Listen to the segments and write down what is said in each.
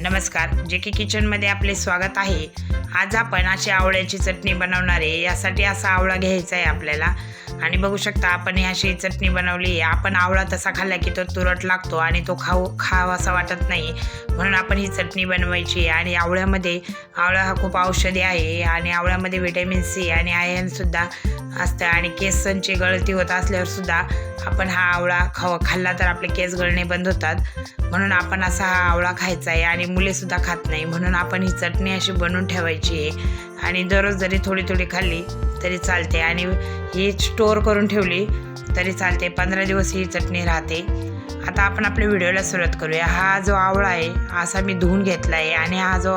नमस्कार जे की किचनमध्ये आपले स्वागत आहे. आज आपण अशी आवळ्याची चटणी बनवणार आहे. यासाठी असा आवळा घ्यायचा आहे आपल्याला. आणि बघू शकता आपण ही अशी चटणी बनवली आहे. आपण आवळा तसा खाल्ला की तो तुरट लागतो आणि तो खाऊ खावासा वाटत नाही. म्हणून आपण ही चटणी बनवायची आहे. आणि आवळ्यामध्ये आवळा हा खूप औषधी आहे. आणि आवळ्यामध्ये व्हिटॅमिन सी आणि आयर्नसुद्धा असतं. आणि केसांची गळती होत असल्यावर सुद्धा आपण हा आवळा खावा खाल्ला तर आपले केस गळणे बंद होतात. म्हणून आपण असा हा आवळा खायचा आहे. आणि मुलेसुद्धा खात नाही. म्हणून आपण ही चटणी अशी बनवून ठेवायची आहे. आणि दररोज जरी थोडी थोडी खाल्ली तरी चालते. आणि ही स्टोअर करून ठेवली तरी चालते. पंधरा दिवस ही चटणी राहते. आता आपण आपल्या व्हिडिओला सुरुवात करूया. हा जो आवळा आहे असा मी धुवून घेतला आहे. आणि हा जो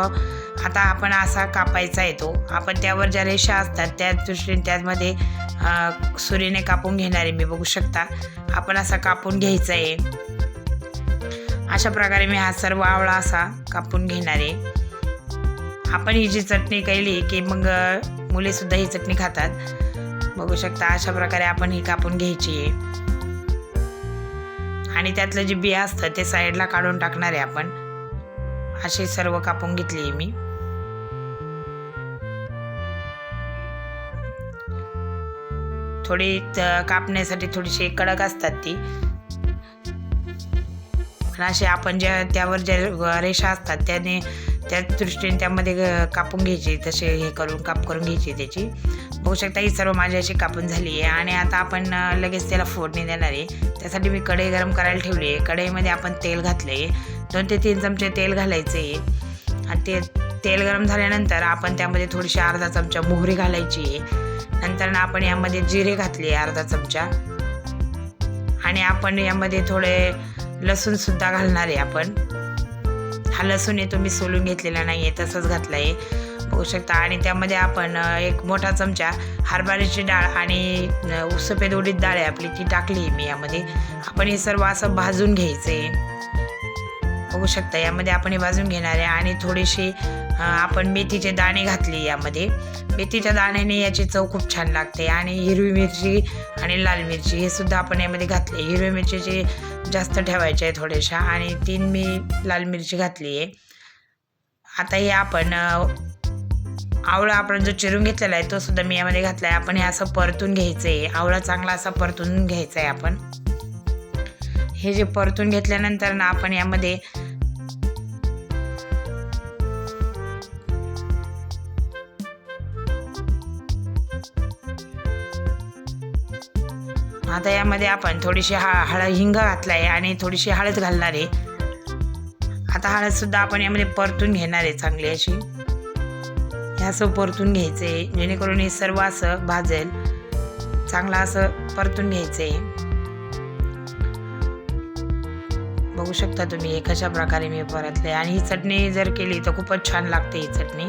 आता आपण असा कापायचा येतो आपण त्यावर ज्या रेषा असतात त्या दृष्टीने त्यामध्ये सुरीने कापून घेणारे मी. बघू शकता. आपण असा कापून घ्यायचा आहे. अशा प्रकारे मी हा सर्व आवळा असा कापून घेणार आहे. आपण ही जी चटणी केली की मग मुलेसुद्धा ही चटणी खातात. बघू शकता अशा प्रकारे आपण ही कापून घ्यायची आहे. आणि त्यातलं जे बिया असतं ते साईडला काढून टाकणार आहे आपण. अशी सर्व कापून घेतली आहे मी. थोडी त- कापण्यासाठी थोडीशी कडक असतात ती. असे आपण ज्या त्यावर ज्या रेषा असतात त्याने त्या दृष्टीने त्यामध्ये कापून घ्यायची तसे हे करून काप करून घ्यायची त्याची. बघू शकता ही सर्व माझी अशी कापून झाली आहे आणि आता आपण लगेच त्याला फोडणी देणार आहे. त्यासाठी मी कढई गरम करायला ठेवली आहे. कढईमध्ये आपण तेल घातले आहे दोन ते तीन चमचे तेल घालायचे आहे आणि ते तेल गरम झाल्यानंतर आपण त्यामध्ये थोडीशी अर्धा चमचा मोहरी घालायची आहे. नंतर ना आपण यामध्ये जिरे घातले अर्धा चमचा. आणि आपण यामध्ये थोडे लसूण सुद्धा घालणार आहे आपण. हा लसूण आहे तो मी सोलून घेतलेला नाही आहे तसंच घातला आहे बघू शकता. आणि त्यामध्ये आपण एक मोठा चमचा हरभऱ्याची डाळ आणि सफेद उडीद डाळ आहे आपली ती टाकली मी यामध्ये. आपण हे सर्व असं भाजून घ्यायचं आहे बघू शकता. यामध्ये आपण हे भाजून घेणार आहे आणि थोडीशी आपण मेथीचे दाणे घातले यामध्ये. मेथीच्या दाण्याने याची चव खूप छान लागते आणि हिरवी मिरची आणि लाल मिरची हे सुद्धा आपण यामध्ये घातले. हिरवी मिरचीची जास्त ठेवायचे आहे थोड्याशा आणि तीन मी लाल मिरची घातली आहे. आता हे आपण आवळा आपण जो चिरून घेतलेला आहे तो सुद्धा मी यामध्ये घातला आहे. आपण हे असं परतून घ्यायचं आहे. आवळा चांगला असा परतून घ्यायचा आहे आपण. हे जे परतून घेतल्यानंतर ना आपण यामध्ये आता यामध्ये आपण थोडीशी हा हळद हिंग घातला आहे आणि थोडीशी हळद घालणार आहे. आता हळद सुद्धा आपण यामध्ये परतून घेणार आहे चांगली अशी. हे असं परतून घ्यायचं आहे जेणेकरून हे सर्व असं भाजेल. चांगलं असं परतून घ्यायचं आहे बघू शकता तुम्ही हे कशा प्रकारे मी परतले. आणि ही चटणी जर केली तर खूपच छान लागते ही चटणी.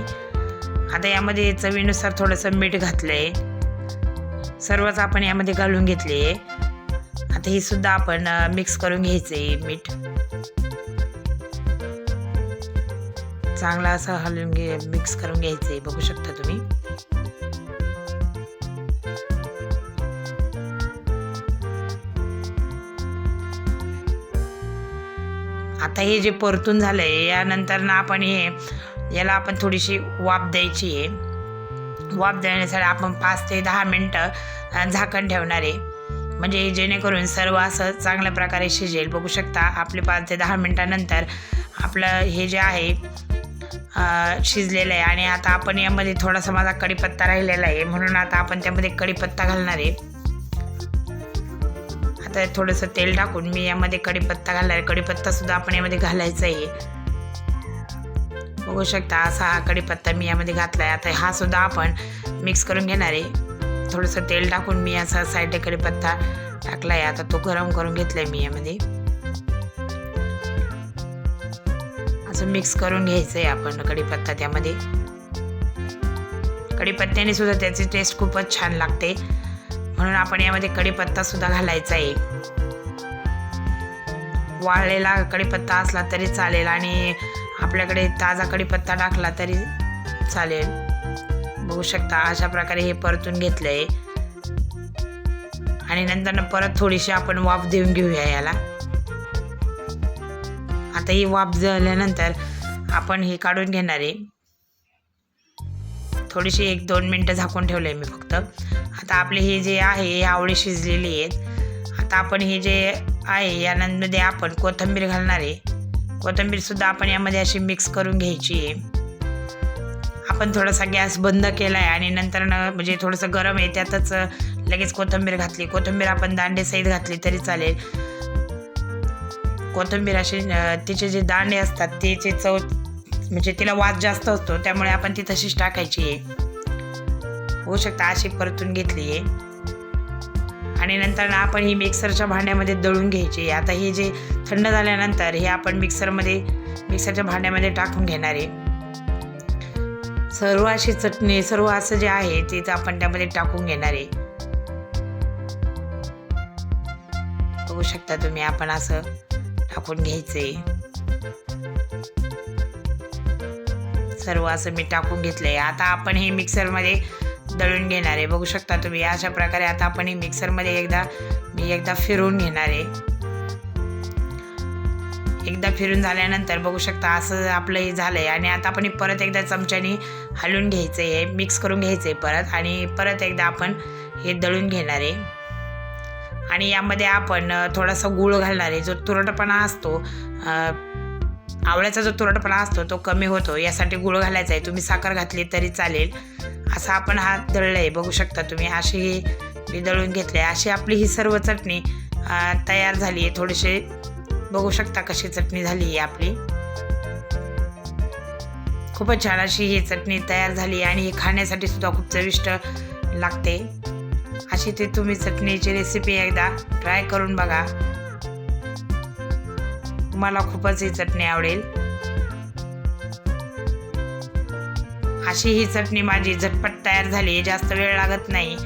आता यामध्ये चवीनुसार थोडंसं मीठ घातलं आहे सर्वच आपण यामध्ये घालून घेतले. आहे आता ही सुद्धा आपण मिक्स करून घ्यायचं आहे मीठ. चांगला असं हलवून घे मिक्स करून घ्यायचं आहे बघू शकता तुम्ही. आता हे जे परतून झालं आहे यानंतर ना आपण हे याला आपण थोडीशी वाफ द्यायची आहे. वाफ देण्यासाठी आपण पाच ते दहा मिनटं झाकण ठेवणार आहे. म्हणजे जेणेकरून सर्व असं चांगल्या प्रकारे शिजेल. बघू शकता आपले पाच ते दहा मिनटानंतर आपलं हे जे आहे शिजलेलं आहे. आणि आता आपण यामध्ये थोडासा माझा कढीपत्ता राहिलेला आहे. म्हणून आता आपण त्यामध्ये कढीपत्ता घालणार आहे. आता थोडंसं तेल टाकून मी यामध्ये कढीपत्ता घालणार आहे. कढीपत्तासुद्धा आपण यामध्ये घालायचा आहे. बघू शकता असा हा कढीपत्ता मी यामध्ये घातला आहे आता हा सुद्धा आपण मिक्स करून घेणार आहे. थोडंसं तेल टाकून मी असा साईडला कढीपत्ता टाकला आहे आता तो गरम करून घेतला आहे मी यामध्ये. असं मिक्स करून घ्यायचं आहे आपण कढीपत्ता त्यामध्ये. कढीपत्त्याने सुद्धा त्याची टेस्ट खूपच छान लागते. म्हणून आपण यामध्ये कढीपत्ता सुद्धा घालायचा आहे. वाळलेला कढीपत्ता असला तरी चालेल आणि आपल्याकडे ताजा कढीपत्ता टाकला तरी चालेल. बघू शकता अशा प्रकारे हे परतून घेतलं आहे आणि नंतर परत थोडीशी आपण वाफ देऊन घेऊया याला. आता ही वाफ झाल्यानंतर आपण हे काढून घेणार आहे. थोडीशी एक दोन मिनटं झाकून ठेवलं आहे मी फक्त. आता आपले हे जे आहे हे आवळे शिजलेले आहेत. आता आपण हे जे आहे यानंतरमध्ये आपण कोथिंबीर घालणार आहे. कोथिंबीरसुद्धा आपण यामध्ये अशी मिक्स करून घ्यायची आहे. आपण थोडासा गॅस बंद केला आहे आणि नंतर म्हणजे थोडंसं गरम आहे त्यातच लगेच कोथिंबीर घातली. कोथिंबीर आपण दांडे सहित घातली तरी चालेल. कोथिंबीर असे तिचे जे दांडे असतात त्याचे चव म्हणजे तिला वास जास्त असतो त्यामुळे आपण ती तशीच टाकायची आहे. होऊ शकता अशी परतून घेतली आहे. आणि नंतर ना आपण ही मिक्सरच्या भांड्यामध्ये दळून घ्यायची आहे. आता हे जे थंड झाल्यानंतर हे आपण मिक्सरमध्ये मिक्सरच्या भांड्यामध्ये टाकून घेणार आहे. सर्व अशी चटणी सर्व असं जे आहे ते आपण त्यामध्ये टाकून घेणार आहे. बघू शकता तुम्ही आपण असं टाकून घ्यायचंय. सर्व असं मी टाकून घेतलं आहे आता आपण हे मिक्सरमध्ये दळून घेणार आहे. बघू शकता तुम्ही अशा प्रकारे आता आपण हे मिक्सरमध्ये एकदा मी एकदा फिरवून घेणार आहे. एकदा फिरून झाल्यानंतर बघू शकता असं आपलं हे झालं आहे आणि आता आपण परत एकदा चमच्याने हलवून घ्यायचं आहे मिक्स करून घ्यायचं आहे परत. आणि परत एकदा आपण हे दळून घेणार आहे. आणि यामध्ये आपण थोडासा गूळ घालणार आहे. जो तुरटपणा असतो आवळ्याचा जो तुरटपणा असतो तो कमी होतो. यासाठी गूळ घालायचा आहे. तुम्ही साखर घातली तरी चालेल. असा आपण हा दळलं आहे. बघू शकता तुम्ही अशी ही मी दळून घेतले अशी आपली ही सर्व चटणी तयार झाली आहे. थोडीशी बघू शकता कशी चटणी झाली आहे आपली. खूपच छान अशी ही चटणी तयार झाली आणि ही खाण्यासाठी सुद्धा खूप चविष्ट लागते. अशी ती तुम्ही चटणीची रेसिपी एकदा ट्राय करून बघा. तुम्हाला खूपच ही चटणी आवडेल. अशी ही चटणी माझी झटपट तयार झाली जास्त वेळ लागत नाही.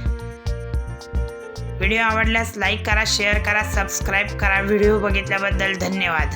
व्हिडिओ आवडल्यास लाईक करा शेअर करा सबस्क्राईब करा. व्हिडिओ बघितल्याबद्दल धन्यवाद.